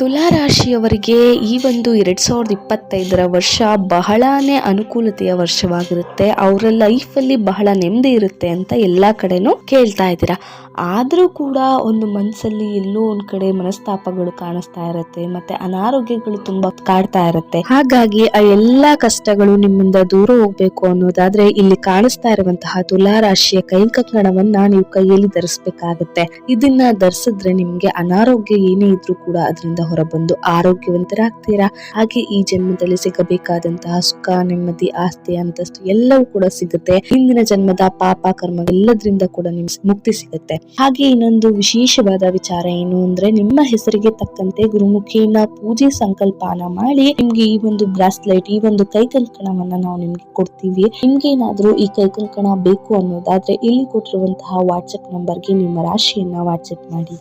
ತುಲಾ ರಾಶಿಯವರಿಗೆ ಈ ಒಂದು ಎರಡು ಸಾವಿರದ ಇಪ್ಪತ್ತೈದರ ವರ್ಷ ಬಹಳನೇ ಅನುಕೂಲತೆಯ ವರ್ಷವಾಗಿರುತ್ತೆ. ಅವರ ಲೈಫಲ್ಲಿ ಬಹಳ ನೆಮ್ಮದಿ ಇರುತ್ತೆ ಅಂತ ಎಲ್ಲ ಕಡೆನೂ ಕೇಳ್ತಾ ಇದ್ದೀರಾ. ಆದರೂ ಕೂಡ ಒಂದು ಮನಸ್ಸಲ್ಲಿ ಎಲ್ಲೋ ಒಂದು ಕಡೆ ಮನಸ್ತಾಪಗಳು ಕಾಣಿಸ್ತಾ ಇರುತ್ತೆ, ಮತ್ತೆ ಅನಾರೋಗ್ಯಗಳು ತುಂಬಾ ಕಾಡ್ತಾ ಇರುತ್ತೆ. ಹಾಗಾಗಿ ಆ ಎಲ್ಲಾ ಕಷ್ಟಗಳು ನಿಮ್ಮಿಂದ ದೂರ ಹೋಗ್ಬೇಕು ಅನ್ನೋದಾದ್ರೆ ಇಲ್ಲಿ ಕಾಣಿಸ್ತಾ ಇರುವಂತಹ ತುಲಾ ರಾಶಿಯ ಕೈಕಂಕಣವನ್ನ ನೀವು ಕೈಯಲ್ಲಿ ಧರಿಸ್ಬೇಕಾಗತ್ತೆ. ಇದನ್ನ ಧರಿಸಿದ್ರೆ ನಿಮ್ಗೆ ಅನಾರೋಗ್ಯ ಏನೇ ಇದ್ರೂ ಕೂಡ ಅದರಿಂದ ಹೊರಬಂದು ಆರೋಗ್ಯವಂತರಾಗ್ತೀರಾ? ಹಾಗೆ ಈ ಜನ್ಮದಲ್ಲಿ ಸಿಗಬೇಕಾದಂತಹ ಸುಖ, ನೆಮ್ಮದಿ, ಆಸ್ತಿ, ಅಂತಸ್ತು ಎಲ್ಲವೂ ಕೂಡ ಸಿಗುತ್ತೆ. ಹಿಂದಿನ ಜನ್ಮದ ಪಾಪ, ಕರ್ಮ ಎಲ್ಲದರಿಂದ ಕೂಡ ನಿಮ್ ಮುಕ್ತಿ ಸಿಗುತ್ತೆ. ಹಾಗೆ ಇನ್ನೊಂದು ವಿಶೇಷವಾದ ವಿಚಾರ ಏನು ಅಂದ್ರೆ ನಿಮ್ಮ ಹೆಸರಿಗೆ ತಕ್ಕಂತೆ ಗುರುಮುಖಿನ ಪೂಜೆ ಸಂಕಲ್ಪನ ಮಾಡಿ ನಿಮ್ಗೆ ಈ ಒಂದು ಬ್ರಾಸ್ಲೈಟ್, ಈ ಒಂದು ಕೈಕಂಕಣವನ್ನ ನಾವು ನಿಮ್ಗೆ ಕೊಡ್ತೀವಿ. ನಿಮ್ಗೆ ಏನಾದ್ರೂ ಈ ಕೈಕಂಕಣ ಬೇಕು ಅನ್ನೋದಾದ್ರೆ ಇಲ್ಲಿ ಕೊಟ್ಟಿರುವಂತಹ ವಾಟ್ಸ್ಆಪ್ ನಂಬರ್ಗೆ ನಿಮ್ಮ ರಾಶಿಯನ್ನ ವಾಟ್ಸ್ಆಪ್ ಮಾಡಿ.